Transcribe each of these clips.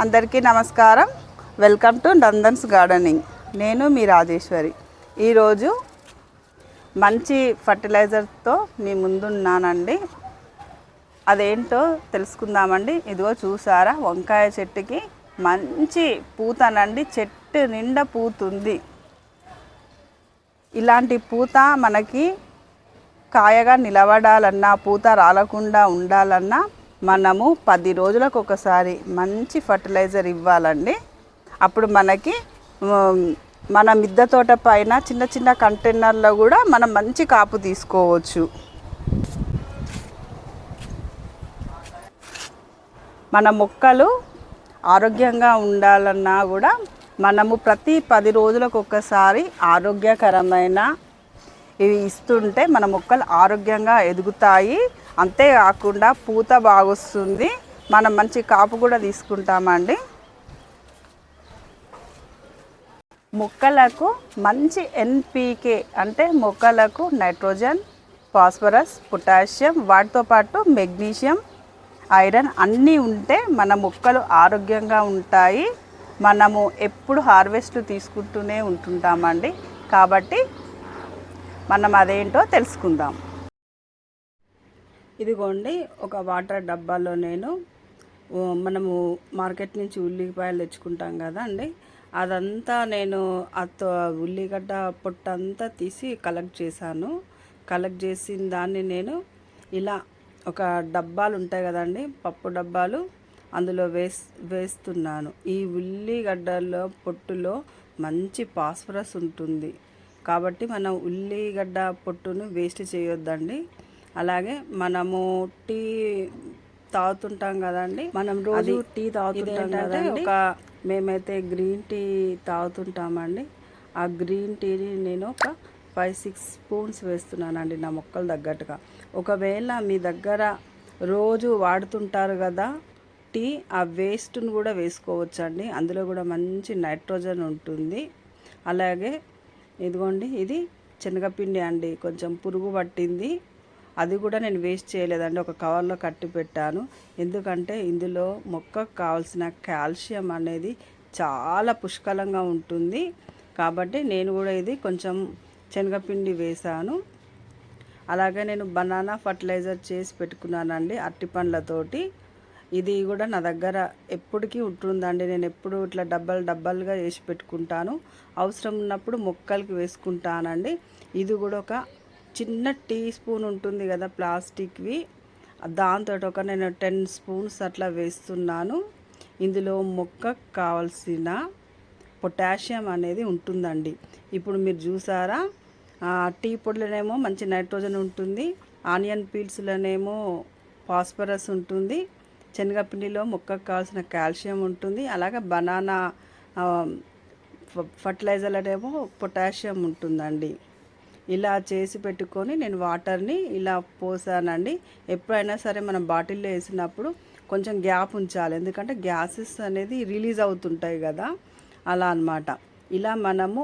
అందరికీ నమస్కారం. Welcome to Nandan's gardening. నేను మీ రాజేశ్వరి. ఈరోజు మంచి ఫర్టిలైజర్తో మీ ముందున్నానండి. అదేంటో తెలుసుకుందామండి. ఇదిగో చూసారా? వంకాయ చెట్టుకి మంచి పూతనండి. చెట్టు నిండా పూతుంది. ఇలాంటి పూత మనకి కాయగా నిలబడాలన్నా పూత రాలకుండా ఉండాలన్నా మనము పది రోజులకు ఒకసారి మంచి ఫర్టిలైజర్ ఇవ్వాలండి. అప్పుడు మనకి మన మిద్దె తోట పైన చిన్న చిన్న కంటైనర్లో కూడా మనం మంచి కాపు తీసుకోవచ్చు. మన మొక్కలు ఆరోగ్యంగా ఉండాలన్నా కూడా మనము ప్రతి పది రోజులకు ఒక్కసారి ఆరోగ్యకరమైన ఇవి ఇస్తుంటే మన మొక్కలు ఆరోగ్యంగా ఎదుగుతాయి. అంతేకాకుండా పూత బాగొస్తుంది. మనం మంచి కాపు కూడా తీసుకుంటామండి. మొక్కలకు మంచి ఎన్పికే అంటే మొక్కలకు నైట్రోజన్ ఫాస్ఫరస్ పొటాషియం వాటితో పాటు మెగ్నీషియం ఐరన్ అన్నీ ఉంటే మన మొక్కలు ఆరోగ్యంగా ఉంటాయి. మనము ఎప్పుడు హార్వెస్ట్ తీసుకుంటూనే ఉంటుంటామండి. కాబట్టి మనం అదేంటో తెలుసుకుందాం. ఇదిగోండి ఒక వాటర్ డబ్బాలో నేను మనము మార్కెట్ నుంచి ఉల్లిపాయలు తెచ్చుకుంటాం కదా అండి అదంతా నేను అత్త ఉల్లిగడ్డ పొట్టంతా తీసి కలెక్ట్ చేశాను. కలెక్ట్ చేసిన దాన్ని నేను ఇలా ఒక డబ్బాలు ఉంటాయి కదండి పప్పు డబ్బాలు అందులో వేస్ వేస్తున్నాను. ఈ ఉల్లిగడ్డలో పొట్టులో మంచి ఫాస్ఫరస్ ఉంటుంది. కాబట్టి మనం ఉల్లిగడ్డ పొట్టును వేస్ట్ చేయొద్దండి. అలాగే మనము టీ తాగుతుంటాం కదండి. మనం రోజు టీ తాగుతుంటాం కదండి. ఒక మేమైతే గ్రీన్ టీ తాగుతుంటామండి. ఆ గ్రీన్ టీని నేను ఒక ఫైవ్ సిక్స్ స్పూన్స్ వేస్తున్నానండి నా మొక్కలు తగ్గట్టుగా. ఒకవేళ మీ దగ్గర రోజు వాడుతుంటారు కదా టీ ఆ వేస్ట్ను కూడా వేసుకోవచ్చండి. అందులో కూడా మంచి నైట్రోజన్ ఉంటుంది. అలాగే ఇదిగోండి ఇది శనగపిండి అండి. కొంచెం పురుగు పట్టింది. అది కూడా నేను వేస్ట్ చేయలేదండి. ఒక కవర్లో కట్టి పెట్టాను. ఎందుకంటే ఇందులో మొక్కకు కావాల్సిన కాల్షియం అనేది చాలా పుష్కలంగా ఉంటుంది. కాబట్టి నేను కూడా ఇది కొంచెం శనగపిండి వేశాను. అలాగే నేను బనానా ఫర్టిలైజర్ చేసి పెట్టుకున్నానండి అరటి పండ్లతోటి. ఇది కూడా నా దగ్గర ఎప్పటికీ ఉంటుందండి. నేను ఎప్పుడు ఇట్లా డబ్బాలు డబ్బాలుగా వేసి పెట్టుకుంటాను. అవసరం ఉన్నప్పుడు మొక్కలకి వేసుకుంటానండి. ఇది కూడా ఒక చిన్న టీ స్పూన్ ఉంటుంది కదా ప్లాస్టిక్వి. దాంతో ఒక నేను టెన్ స్పూన్స్ అట్లా వేస్తున్నాను. ఇందులో మొక్క కావాల్సిన పొటాషియం అనేది ఉంటుందండి. ఇప్పుడు మీరు చూసారా? టీ పొడిలోనేమో మంచి నైట్రోజన్ ఉంటుంది. ఆనియన్ పీల్స్లోనేమో ఫాస్ఫరస్ ఉంటుంది. శనగపిండిలో మొక్కకు కావాల్సిన కాల్షియం ఉంటుంది. అలాగే బనానా ఫర్టిలైజర్లనేమో పొటాషియం ఉంటుందండి. ఇలా చేసి పెట్టుకొని నేను వాటర్ని ఇలా పోసానండి. ఎప్పుడైనా సరే మనం బాటిల్లో వేసినప్పుడు కొంచెం గ్యాప్ ఉంచాలి. ఎందుకంటే గ్యాసెస్ అనేది రిలీజ్ అవుతుంటాయి కదా. అలా అన్నమాట. ఇలా మనము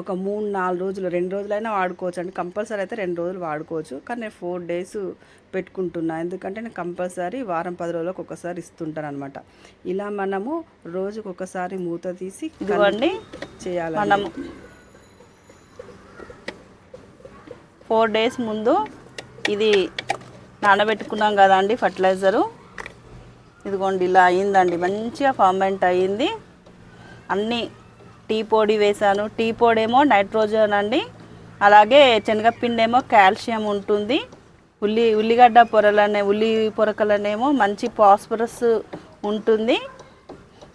ఒక మూడు నాలుగు రోజులు రెండు రోజులైనా వాడుకోవచ్చు అండి. కంపల్సరీ అయితే రెండు రోజులు వాడుకోవచ్చు. కానీ నేను ఫోర్ డేస్ పెట్టుకుంటున్నా. ఎందుకంటే నేను కంపల్సరీ వారం పది రోజులకు ఒకసారి ఇస్తుంటాను అనమాట ఇలా మనము రోజుకు ఒకసారి మూత తీసి ఇదిగోండి. చేయాలి మనం ఫోర్ డేస్ ముందు ఇది నానబెట్టుకున్నాం కదండి ఫర్టిలైజరు. ఇదిగోండి ఇలా అయిందండి. మంచిగా ఫార్మెంట్ అయ్యింది అన్నీ టీ పొడి వేసాను టీ పొడి ఏమో నైట్రోజన్ అండి. అలాగే శనగపిండి ఏమో కాల్షియం ఉంటుంది. ఉల్లి ఉల్లిగడ్డ పొరలనే ఉల్లి పొరకలనేమో మంచి ఫాస్ఫరస్ ఉంటుంది.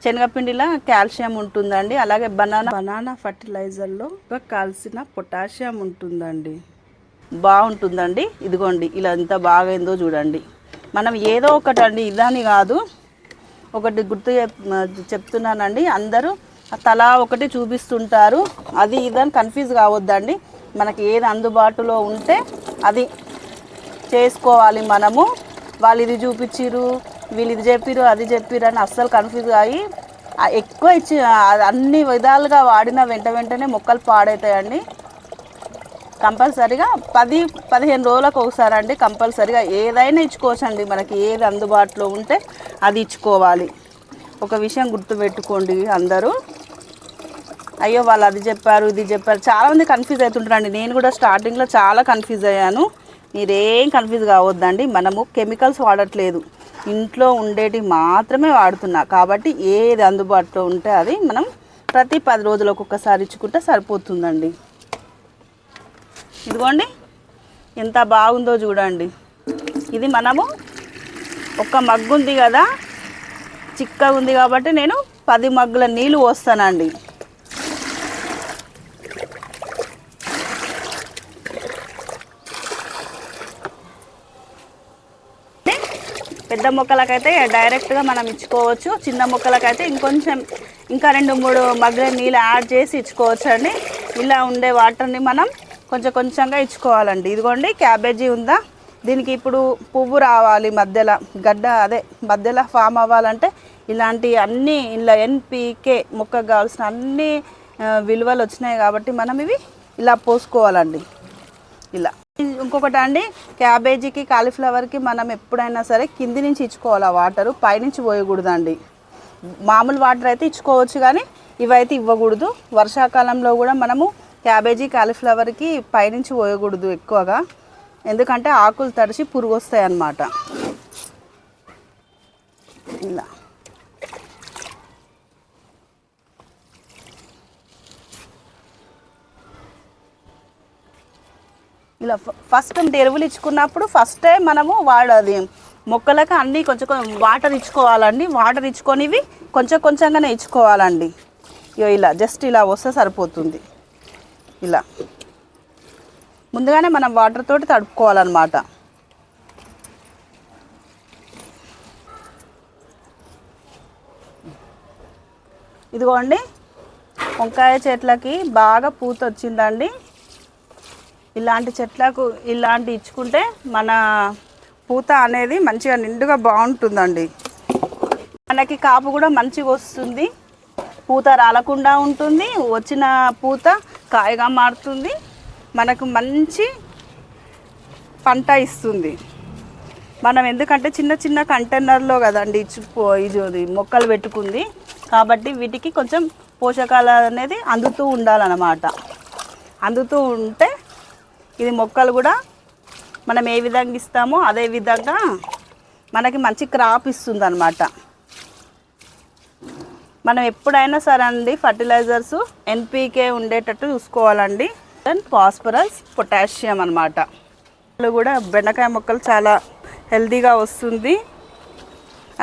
శనగపిండిలో కాల్షియం ఉంటుందండి. అలాగే బనానా బనానా ఫర్టిలైజర్లో కాల్సిన పొటాషియం ఉంటుందండి. బాగుంటుందండి. ఇదిగోండి ఇలా ఎంత బాగైందో చూడండి. మనం ఏదో ఒకటి అండి ఇదని కాదు. ఒకటి గుర్తు చెప్తున్నానండి. అందరూ తలా ఒకటి చూపిస్తుంటారు. అది ఇదని కన్ఫ్యూజ్ కావద్దండి. మనకి ఏది అందుబాటులో ఉంటే అది చేసుకోవాలి మనము. వాళ్ళు ఇది చూపించిరు వీళ్ళు ఇది చెప్పిరు అది చెప్పిరు అని అస్సలు కన్ఫ్యూజ్ అయ్యి ఎక్కువ ఇచ్చి అన్ని విధాలుగా వాడిన వెంట వెంటనే మొక్కలు పాడవుతాయండి కంపల్సరిగా పది పదిహేను రోజులకు ఒకసారి అండి కంపల్సరిగా ఏదైనా ఇచ్చుకోవచ్చండి. మనకి ఏది అందుబాటులో ఉంటే అది ఇచ్చుకోవాలి. ఒక విషయం గుర్తుపెట్టుకోండి అందరూ. అయ్యో వాళ్ళు అది చెప్పారు ఇది చెప్పారు. చాలామంది కన్ఫ్యూజ్ అవుతుంటారండి. నేను కూడా స్టార్టింగ్లో చాలా కన్ఫ్యూజ్ అయ్యాను. మీరేం కన్ఫ్యూజ్ కావద్దండి. మనము కెమికల్స్ వాడట్లేదు. ఇంట్లో ఉండేటి మాత్రమే వాడుతున్నా. కాబట్టి ఏది అందుబాటులో ఉంటే అది మనం ప్రతి పది రోజులు ఒక్కొక్కసారి ఇచ్చుకుంటే సరిపోతుందండి. ఇదిగోండి. ఎంత బాగుందో చూడండి. ఇది మనము ఒక మగ్గు ఉంది కదా. చిక్కగా ఉంది కాబట్టి నేను పది మగ్గుల నీళ్ళు పోస్తానండి. పెద్ద మొక్కలకైతే డైరెక్ట్గా మనం ఇచ్చుకోవచ్చు. చిన్న మొక్కలకైతే ఇంకొంచెం ఇంకా రెండు మూడు మగ్గుల నీళ్ళు యాడ్ చేసి ఇచ్చుకోవచ్చు అండి ఇలా ఉండే వాటర్ని మనం కొంచెం కొంచెంగా ఇచ్చుకోవాలండి. ఇదిగోండి క్యాబేజీ ఉందా? దీనికి ఇప్పుడు పువ్వు రావాలి మధ్యలో గడ్డ అదే మధ్యలో ఫామ్ అవ్వాలంటే ఇలాంటి అన్ని ఇలా ఎన్పికే మొక్కకు కావాల్సిన అన్ని విలువలు వచ్చినాయి కాబట్టి మనం ఇవి ఇలా పోసుకోవాలండి. ఇలా. ఇంకొకటి అండి క్యాబేజీకి కాలీఫ్లవర్కి మనం ఎప్పుడైనా సరే కింది నుంచి ఇచ్చుకోవాలి ఆ వాటరు పైనుంచి పోయకూడదండి. మామూలు వాటర్ అయితే ఇచ్చుకోవచ్చు కానీ ఇవైతే ఇవ్వకూడదు. వర్షాకాలంలో కూడా మనము క్యాబేజీ కాలీఫ్లవర్కి పైనుంచి పోయకూడదు ఎక్కువగా. ఎందుకంటే ఆకులు తడిచి పురుగు వస్తాయి అన్నమాట ఇలా. ఇలా ఫ- ఫస్ట్ ఎరువులు ఇచ్చుకున్నప్పుడు ఫస్టే మనము వాడది. మొక్కలకు అన్నీ కొంచెం కొంచెం వాటర్ ఇచ్చుకోవాలండి. వాటర్ ఇచ్చుకొనివి కొంచెం కొంచెంగానే ఇచ్చుకోవాలండి. ఇగో ఇలా జస్ట్ ఇలా వస్తే సరిపోతుంది. ఇలా. ముందుగానే మనం వాటర్ తోటి తడుపుకోవాలన్నమాట. ఇదిగోండి వంకాయ చెట్లకి బాగా పూత వచ్చిందండి ఇలాంటి చెట్లకు ఇలాంటి ఇచ్చుకుంటే మన పూత అనేది మంచిగా నిండుగా బాగుంటుందండి. మనకి కాపు కూడా మంచిగా వస్తుంది. పూత రాలకుండా ఉంటుంది. వచ్చిన పూత కాయగా మారుతుంది. మనకు మంచి పంట ఇస్తుంది. మనం ఎందుకంటే చిన్న చిన్న కంటైనర్లో కదండి ఇచ్చి ఇది మొక్కలు పెట్టుకుంది. కాబట్టి వీటికి కొంచెం పోషకాలు అనేది అందుతూ ఉండాలన్నమాట. అందుతూ ఉంటే మొక్కలు కూడా మనం ఏ విధంగా ఇస్తామో అదే విధంగా మనకి మంచి క్రాప్ ఇస్తుంది అనమాట మనం ఎప్పుడైనా సరే అండి ఫర్టిలైజర్స్ ఎన్పీకే ఉండేటట్టు చూసుకోవాలండి. దెన్ ఫాస్ఫరస్ పొటాషియం అనమాట కూడా బెండకాయ మొక్కలు చాలా హెల్తీగా వస్తుంది.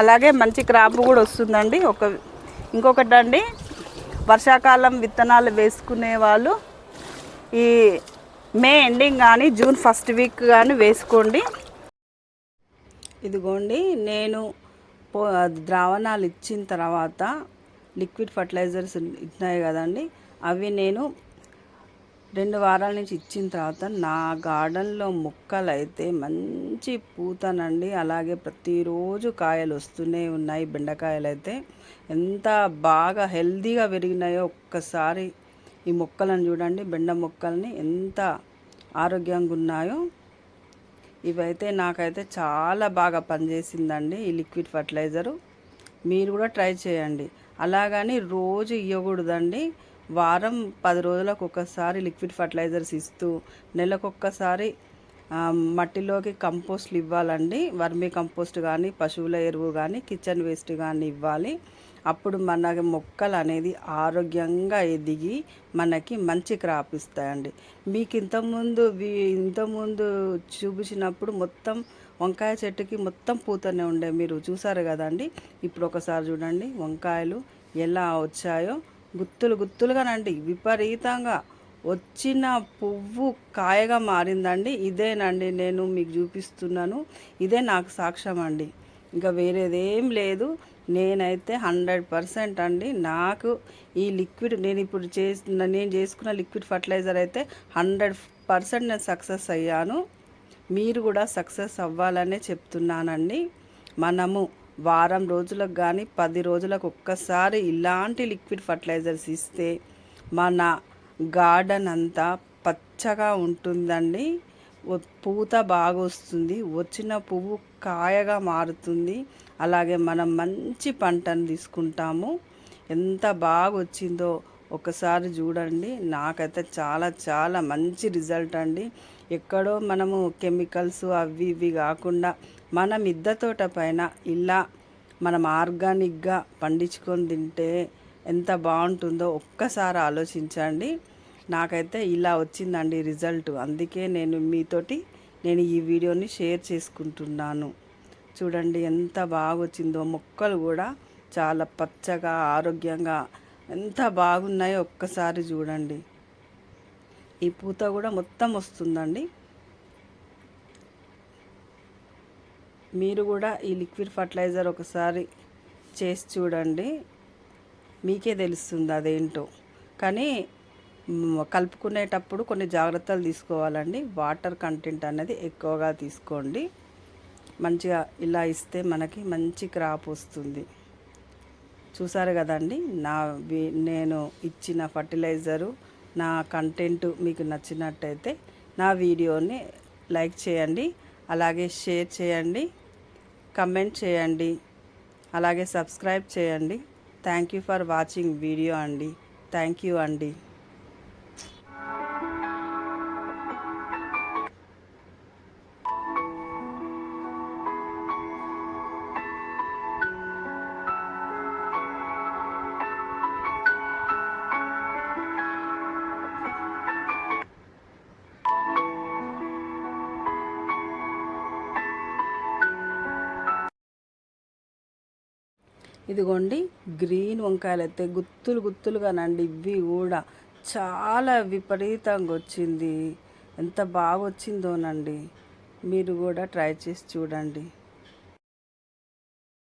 అలాగే మంచి క్రాప్ కూడా వస్తుందండి. ఒక ఇంకొకటి అండి వర్షాకాలం విత్తనాలు వేసుకునే వాళ్ళు ఈ మే ఎండింగ్ కానీ జూన్ ఫస్ట్ వీక్ కానీ వేసుకోండి. ఇదిగోండి నేను పో ద్రావణాలు ఇచ్చిన తర్వాత లిక్విడ్ ఫర్టిలైజర్స్ ఇచ్చినాయి కదండి అవి నేను రెండు వారాల నుంచి ఇచ్చిన తర్వాత నా గార్డెన్లో మొక్కలు అయితే మంచి పూతనండి. అలాగే ప్రతిరోజు కాయలు వస్తూనే ఉన్నాయి బెండకాయలు అయితే ఎంత బాగా హెల్దీగా పెరిగినాయో ఒక్కసారి ఈ మొక్కలను చూడండి బెండ మొక్కల్ని ఎంత ఆరోగ్యంగా ఉన్నాయో. ఇవైతే నాకైతే చాలా బాగా పనిచేసిందండి ఈ లిక్విడ్ ఫర్టిలైజరు. మీరు కూడా ట్రై చేయండి. అలాగని రోజు ఇవ్వకూడదండి వారం పది రోజులకు ఒకసారి లిక్విడ్ ఫర్టిలైజర్స్ ఇస్తూ నెలకొక్కసారి మట్టిలోకి కంపోస్ట్లు ఇవ్వాలండి. వర్మీ కంపోస్ట్ కానీ పశువుల ఎరువు కానీ కిచెన్ వేస్ట్ కానీ ఇవ్వాలి. అప్పుడు మన మొక్కలు అనేది ఆరోగ్యంగా ఎదిగి మనకి మంచి క్రాప్ ఇస్తాయండి. మీకు ఇంతకుముందు వి- ఇంతకుముందు చూపించినప్పుడు మొత్తం వంకాయ చెట్టుకి మొత్తం పూతనే ఉండే మీరు చూసారు కదండి. ఇప్పుడు ఒకసారి చూడండి వంకాయలు ఎలా వచ్చాయో. గుత్తులు గుత్తులుగానండి విపరీతంగా. వచ్చిన పువ్వు కాయగా మారిందండి. ఇదేనండి నేను మీకు చూపిస్తున్నాను. ఇదే నాకు సాక్ష్యం అండి. ఇంకా వేరేదేం లేదు. నేనైతే హండ్రెడ్ పర్సెంట్ అండి. నాకు ఈ లిక్విడ్ నేను ఇప్పుడు చేసిన నేను చేసుకున్న లిక్విడ్ ఫర్టిలైజర్ అయితే హండ్రెడ్ పర్సెంట్ నేను సక్సెస్ అయ్యాను. మీరు కూడా సక్సెస్ అవ్వాలనే చెప్తున్నానండి. మనము వారం రోజులకు కానీ పది రోజులకు ఒక్కసారి ఇలాంటి లిక్విడ్ ఫర్టిలైజర్స్ ఇస్తే మన గార్డెన్ అంతా పచ్చగా ఉంటుందండి. పూత బాగా వస్తుంది వచ్చిన పువ్వు కాయగా మారుతుంది. అలాగే మనం మంచి పంటను తీసుకుంటాము. ఎంత బాగా వచ్చిందో ఒకసారి చూడండి. నాకైతే చాలా చాలా మంచి రిజల్ట్ అండి. ఎక్కడో మనము కెమికల్స్ అవి ఇవి కాకుండా మన మిద్దె తోట పైన ఇలా మనం ఆర్గానిక్గా పండించుకొని తింటే ఎంత బాగుంటుందో ఒక్కసారి ఆలోచించండి. నాకైతే ఇలా వచ్చిందండి రిజల్ట్. అందుకే నేను మీతోటి నేను ఈ వీడియోని షేర్ చేసుకుంటున్నాను. చూడండి ఎంత బాగా వచ్చిందో మొక్కలు కూడా చాలా పచ్చగా ఆరోగ్యంగా ఎంత బాగున్నాయో ఒక్కసారి చూడండి. ఈ పూత కూడా మొత్తం వస్తుందండి. మీరు కూడా ఈ లిక్విడ్ ఫర్టిలైజర్ ఒకసారి చేసి చూడండి. మీకే తెలుస్తుంది అదేంటో. కానీ కలుపుకునేటప్పుడు కొన్ని జాగ్రత్తలు తీసుకోవాలండి. వాటర్ కంటెంట్ అనేది ఎక్కువగా తీసుకోండి. మంచిగా ఇలా ఇస్తే మనకి మంచి క్రాప్ వస్తుంది. చూసారు కదండి నా వి- నేను ఇచ్చిన ఫర్టిలైజరు నా కంటెంట్ మీకు నచ్చినట్టయితే నా వీడియోని లైక్ చేయండి అలాగే షేర్ చేయండి కమెంట్ చేయండి అలాగే సబ్స్క్రైబ్ చేయండి. Thank you for watching video అండి. థ్యాంక్ యూ అండి. ఇదిగోండి గ్రీన్ వంకాయలు అయితే గుత్తులు గుత్తులుగానండి ఇవి కూడా చాలా విపరీతంగా వచ్చింది. ఎంత బాగా వచ్చిందోనండి మీరు కూడా ట్రై చేసి చూడండి.